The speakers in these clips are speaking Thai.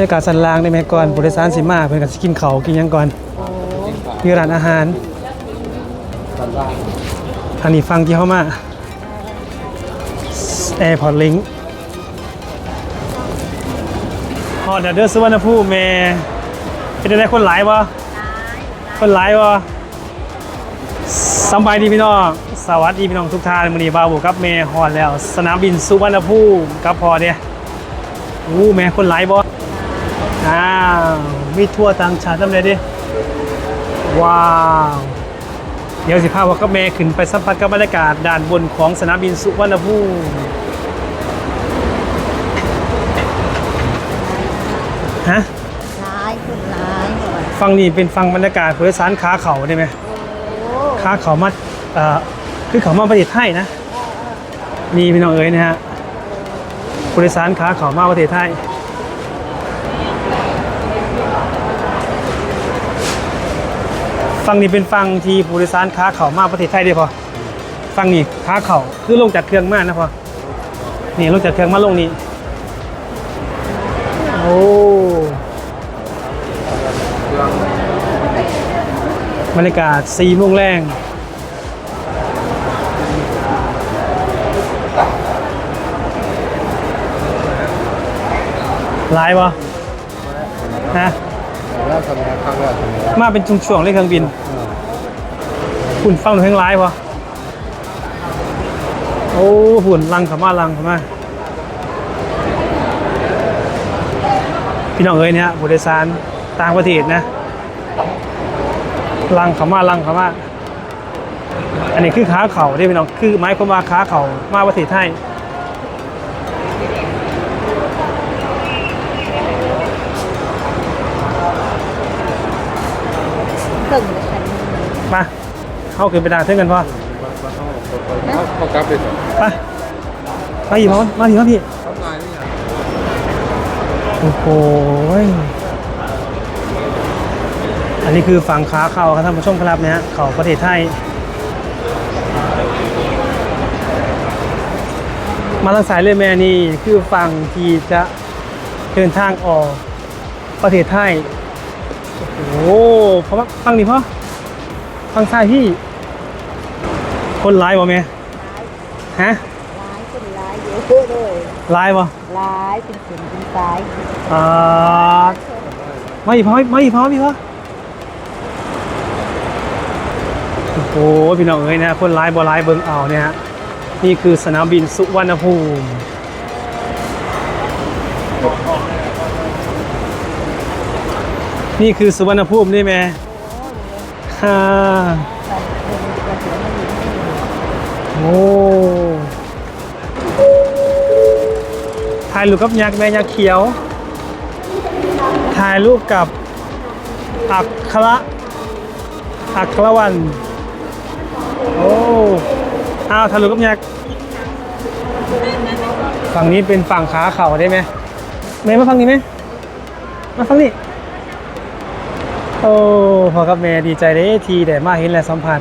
บรรยากาศสันลางได้ไหมก่อนผู้โดยสารสิมาเพิ่นก็สิกินข้าวกินหยังก่อนมีร้านอาหารทางนี้ฟังที่เข้ามา Airport Link ฮอดเดอร์สุวรรณภูมิแม่เป็นได้คนหลายบ่คนหลายบ่สำบายดีพี่น้อง สวัสดีพี่น้องทุกท่านมื้อนี้บ่าวบุกับแม่ฮอดแล้ว สนามบินสุวรรณภูมิกับพอเด้อู้แม่คนหลายบ่อ้าวมีทั่วต่างชาตินำเลยดิ ว้าว เดี๋ยวสิพาวกับแม่ขึ้นไปสัมผัสกับบรรยากาศด้านบนของสนามบินสุวรรณภูมิฮะร้ายคุณร้ายหน่อยฟังนี่เป็นฟังบรรยากาศผู้โดยสารขาเขาได้ไหมโอ้ขาเขามาเอ่อคือเขามาประเทศไทยนะนี่พี่น้องเอ๋ยนะฮะผู้โดยสารขาเขามาประเทศไทย ฟังนี่เป็นฟังที่ผู้โดยสารขาเข่ามาประเทศไทยได้พอฟังนี่ขาเข่าคือลงจากเครื่องมานะพอนี่ลงจากเครื่องมาลงนี่โอ้บรรยากาศสี่โมงแรงไลายปะฮะ แล้วทำงานข้งแรกทำงานมาเป็นช่วงๆเลยเครื่องบินหุ่นฟังหนูเพลงร้ายปะโอ้หุ่นลังขามาลังขามาพี่น้องเอ้ยเนี่ยผู้โดยสารต่างประเทศนะลังขามาลังขามาอันนี้คือขาเข่าที่พี่น้องคือไม้ความว่าขาเข่ามาประเทศไทย ตึงฉันมาเข้าขึ้นไปด่าเท่งกันพอเขาเขากลับไปก่อนไปมาหยิบมามาหยิบมาพี่ทำงานนี่ไงโอ้โหยอันนี้คือฝั่งขาเข้าครับท่านผู้ชมครับเนี่ยเขาประเทศไทย มาทางสายเลยแม่นี่คือฝั่งที่จะเดินทางออกประเทศไทย โอ้โหเพราะว่าฝั่งนี้พ่อฝั่งซ้ายพี่ คนร้ายบ่แม่ฮะร้ายคุณร้ายเยอะเลยร้ายบ่ร้ายเป็นเสียงเป็นสายอ่าไม่พอไม่พอพี่พอโอ้โหพี่น้องเอ้ยนะคนร้ายบ่ร้ายเบิ่งเอาเนี่ยฮะนี่คือสนามบินสุวรรณภูมิ นี่คือสุวรรณภูมินี่แม่ฮ่าโอ้ถ่ายรูปกับยักษ์แม่ยักษ์เขียว ถ่ายรูปกับอัคระอัครวัน โอ้อ้าวถ่ายรูปกับยักษ์ฝั่งนี้เป็นฝั่งขาเข่าได้ไหมเมย์มาฝั่งนี้ไหมมาฝั่งนี้ โอ้พอกับเมย์ดีใจเด้ทีแต่มาเห็นและสัมผัส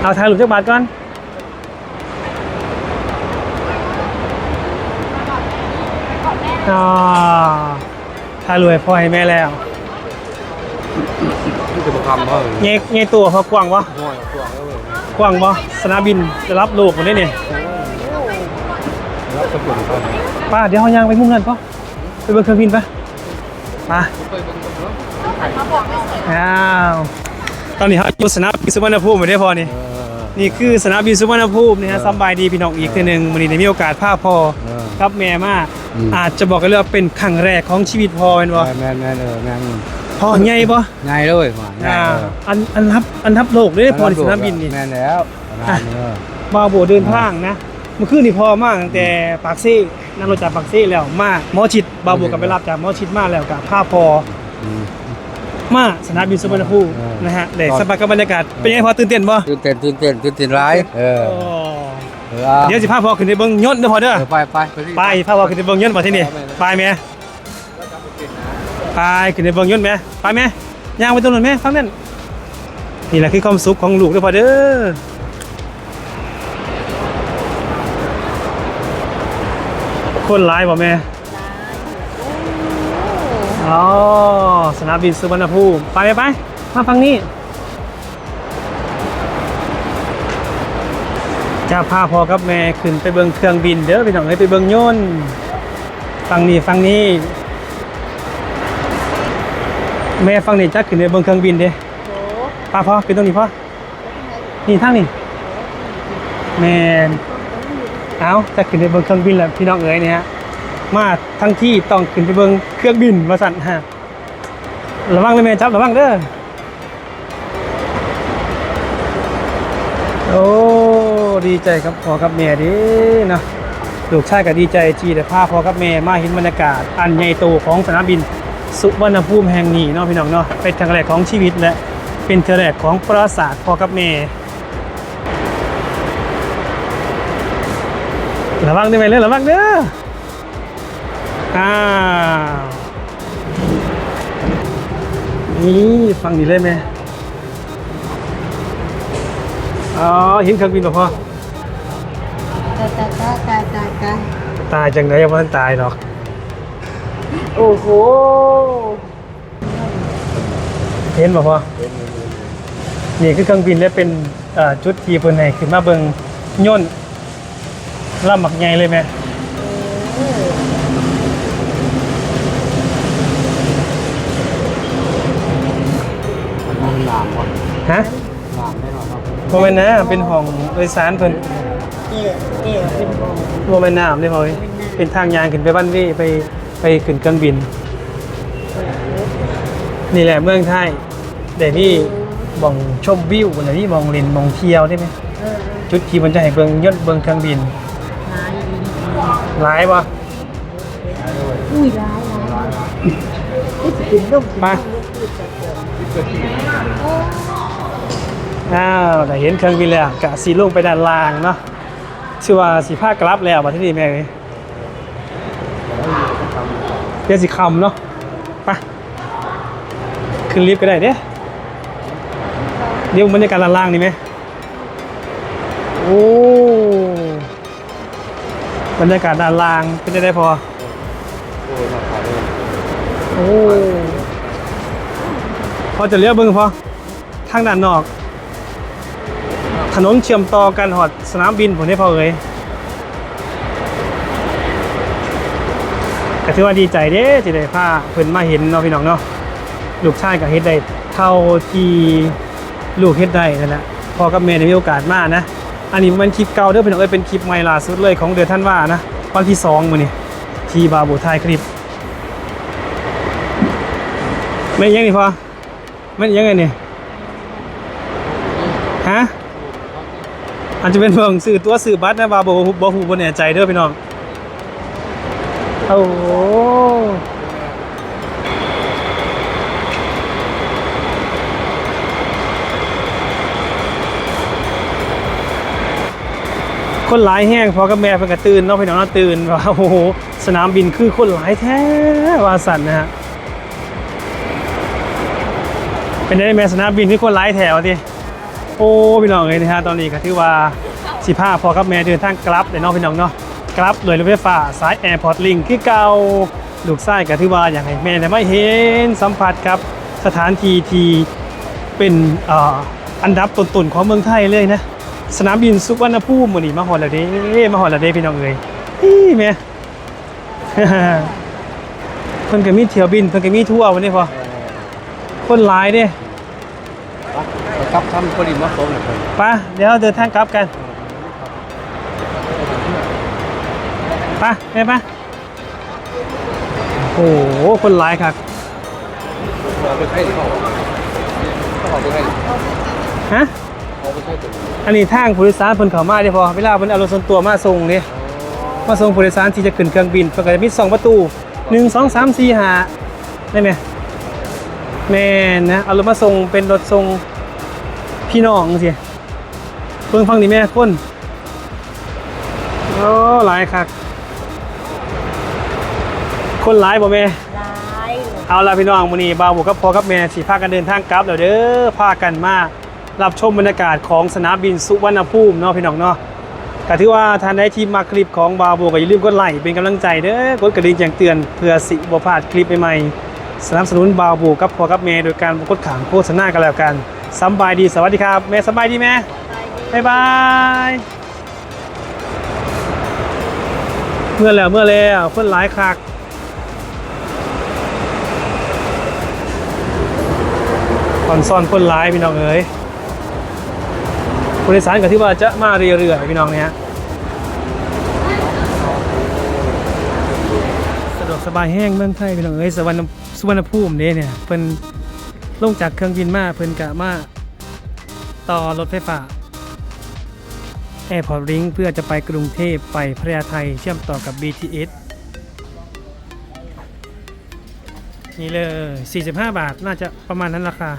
เอาถ่ายรูปจักบาทก่อนอ่าถ่ายรูปให้พ่อให้แม่แล้วที่จะมาทำเขาเงยเงยตัวเขากว้างวะห่วยกว้างแล้วเลยกว้างวะสนามบินจะรับลูกคนนี้นี่รับสกุลเขาป้าเดี๋ยวเขายางไปมุ่งนั่นป่ะไปเบิ่งเครื่องบินปะ มาไปเป็นคนเนาะอ้าวตอนนี้เขาอยู่สนามบินสุวรรณภูมิไม่ได้พอนี่เออนี่คือสนามบินสุวรรณภูมินะฮะสำบายดีพี่น้องอีกทีหนึ่งวันนี้ได้มีโอกาสพาพ่อเออครับแม่มาอืมอาจจะบอกกันเลยว่าเป็นครั้งแรกของชีวิตพ่อเป็นบ่แม่นแม่นเออแม่นพ่อใหญ่บ่ง่ายเลยมาง่าอ่ายเลยอันอันรับอันทับโลกเลยพอในสนามบินนี่แม่นแล้วงานเออมาโบเดินทางนะเมื่อคืนนี่พอมากตั้งแต่ปากซี่ นั่งรถจากปากซี่แล้วมาหมอชิดบาโบกับไปรับจากหมอชิดมาแล้วกับผ้าพออืม มาสนามบินสุวรรณภูมิเออนะฮะได้สัมผัสกับบรรยากาศเป็นยังไงพอตื่นเต้นบ่ตื่นเต้นตื่นเต้นตื่นเต้นร้ายเออโอ้เออเดี๋ยวสิพาพอขึ้นไปเบิ่งยนต์เด้อพอเด้อเออไปไปไปที่ไปพาพอขึ้นไปเบิ่งยนต์บ่ที่นี่ไปแม่ไปขึ้นไปเบิ่งยนต์แม่ไปแม่ย่างไปตรงนั้นแม่ฟังนั่นนี่แหละคือความสุขของลูกเด้อพอเด้อ คนหลายบ่แม่ร้ายอ๋อสนามบินสุวรรณภูมิไปไปไปมาฟังนี้จะพาพ่อกับแม่ขึ้นไปเบิงเครื่องบินเด้อพี่น้องเอ้ยไปเบิงยนต์ฟังนี้ฟังนี้แม่ฟังนี่จักขึ้นไปเบิงเครื่องบินเด้อ้ป้าพ่อขึ้นตรงนี้พ่อนี่ทางนี้แม่ เอาจะขึ้นไปเบิงเครื่องบินแล้วพี่น้องเอ๋ยเนี่ยฮะมาทั้งที่ต้องขึ้นไปเบิงเครื่องบินมาสั่นฮะระวังเลยแม่จับระวังเด้อโอ้ดีใจครับพอกับแม่ดินะลูกชายก็ดีใจจีแต่พาพอกับแม่มาเห็นบรรยากาศ อันใหญ่โตของสนามบิน สุวรรณภูมิแห่งนี้เนาะพี่น้องเนาะเป็นครั้งแรกของชีวิตและเป็นครั้งแรกของประวัติศาสตร์พ่อกับแม่ ระวังด้วยไหมเลยระวังเด้ออ้าวนี่ฟังนี่เลยไหมอ๋อเห็นเครื่องบินป่ะพ่อตายตายตายตายตายตายตายจังไงยังไม่ทันตายหรอกโอ้โหเห็นป่ะพ่อนี่คือเครื่องบินและเป็นเอ่อจุดที่เพิ่นให้ขึ้นมาเบิ่งย่นต์ ลำบักใหญ่เลยไหมมันหนามว่ะฮะหนามแน่นอนครับโมเมนนะเป็นห้องโดยสารเพิ่นเนี่ยเนี่ยเป็นโมโมเมนน้ำเลยพ่อเอ้ยเป็นทางยางขึ้นไปบ้านเว่ไปไปขึ้นเครื่องบิน นี่แหละเมืองไทยเดี๋ยวนี้มองชมวิวอะไรนี่มองเล่นมองเที่ยวได้ไหมเออจุดที่มันจะให้เบิ่งยนต์เบิ่งเครื่องบิน หายดีหลายบ่อุ้ยร้ายร้ายนี่จะเป็นลูกไปอ้าวแต่เห็นเครื่องบินแล้วกะสีลงไปด้านล่างเนาะชื่อว่าสีผ้ากลับแล้วมาที่นี่แม่เลยเดี๋ยวสีคำเนาะไปขึ้นลิฟต์ก็ได้เด้เดี๋ยวบรรยากาศด้านล่างนี่ไหม บรรยากาศด้านล่างเป็นได้ได้พอ โอ้ยพอจะเลี้ยวเบิ้งพอทางด้านนอก ถนนเชื่อมต่อกันหอดสนามบินผมได้พอเอ่ยก็ถือว่าดีใจเด้ที่ได้พาเพิ่นมาเห็นเนาะพี่น้องเนาะลูกชายกับเฮ็ดได้เท่าที่ลูกเฮ็ดได้นั่นแหละพอกับแม่ได้มีโอกาสมานะ อันนี้มันคลิปเก่าเด้อพี่น้องเอ้ยเป็นคลิปใหม่ล่าสุดเลยของเดือนท่านว่านะวันที่สองมื้อนี้ที่บาบูถ่ายคลิปไม่ยังนี่พอไม่ยังไงเนี่ยฮะอาจจะเป็นเพิ่งสื่อตัวสื่อบัตรนะบาโบบ่ฮู้บ่แน่ใจเด้อพี่น้องโอ้ คนหลายแห้งพอกับแม่เพิ่นก็ตื่นเนาะพี่น้องเนาตื่นว่าโอ้โหสนามบินคือคนหลายแท้ว่าสั่นนะฮะเป็นได้แม่สนามบินที่คนไล่แถวทีโอ้พี่น้องเลยนะฮะตอนนี้ก็ถือว่าสิพาพอกับแม่เดินทางกลับเลยเนาะพี่น้องเนาะกลับเลยรถไฟฟ้าสายแอร์พอร์ตลิงคือเก่าลูกไส้ก็ถือว่าอย่างไรแม่ได้ไม่เห็นสัมผัสครับสถานที่ที่เป็นออันดับต้นๆของเมืองไทยเลยนะ สนามบินสุวรรณภูมิมือนี้มาหอดแล้วเด้มาหอดแล้วเด้พี่น้องเอ้ยอี้แม่เพิ่นก็มีเที่ยวบินเพิ่นก็มีทั่ววันนี้พอคนหลายเด้ไปกับทำพอดีมาส่งเลยไปะเดี๋ยวเราเดินทางกลับกันไปะไปปะโอ้โห คนหลายครับเอาไปใช้เขาเอาไปใช้ฮะเอาไปใช้ตัวอันนี้ทางผู้โดยสารเพิ่นเข้ามาเด้พอเวลาเพิ่นเอารถส่วนตัวมาส่งนี่มาส่งผู้โดยสารที่จะขึ้นเครื่องบินเพิ่นก็จะมีสองประตูหนึ่งสองสามสี่ห้าได้ไหมแม่นนะเอารถมาส่งเป็นรถส่งพี่น้องสิเพิ่งฟังนี่แม่คนโอ้หลายคักคนหลายบ่แม่ร้ายเอาล่ะพี่น้องมื้อนี้บ่าวบุกกับพ่อกับแม่สิพากันเดินทางกลับแล้วเด้อพากันมา รับชมบรรยากาศของสนามบินสุวรรณภูมิเนาะพี่น้องเนาะก็ถือว่าท่านใดที่มาคลิปของบาวบุกก็อย่าลืมกดไลค์เป็นกำลังใจเด้อกดกระดิ่งแจ้งเตือนเพื่อสิบ่พลาดคลิปใหม่ๆสนับสนุนบาวบูกับพอกับแม่โดยการกดขางโฆษณากันแล้วกันสบายดีสวัสดีครับแม่สบายดีแม่บายบายเมื่อแล้วเมื่อแล้วเพื่อนหลายคักคอนซ่อนเพื่อนหลายพี่น้องเอ๋ย บริษัทกับที่ว่าจะมาเรื่อยๆพี่น้องเนี่ยสะดวกสบายแห้งเมืองไทยพี่น้องเอ้ยสวรรณสุวรรณภูมิเนี่ยเนี่ยเพิ่นลงจากเครื่องบินมาเพิ่นกะมาต่อรถไฟฟ้าแอร์พอร์ตลิงเพื่อจะไปกรุงเทพไปพระยาไทยเชื่อมต่อกับ BTS นี่เลย 45 บาทน่าจะประมาณนั้นราคา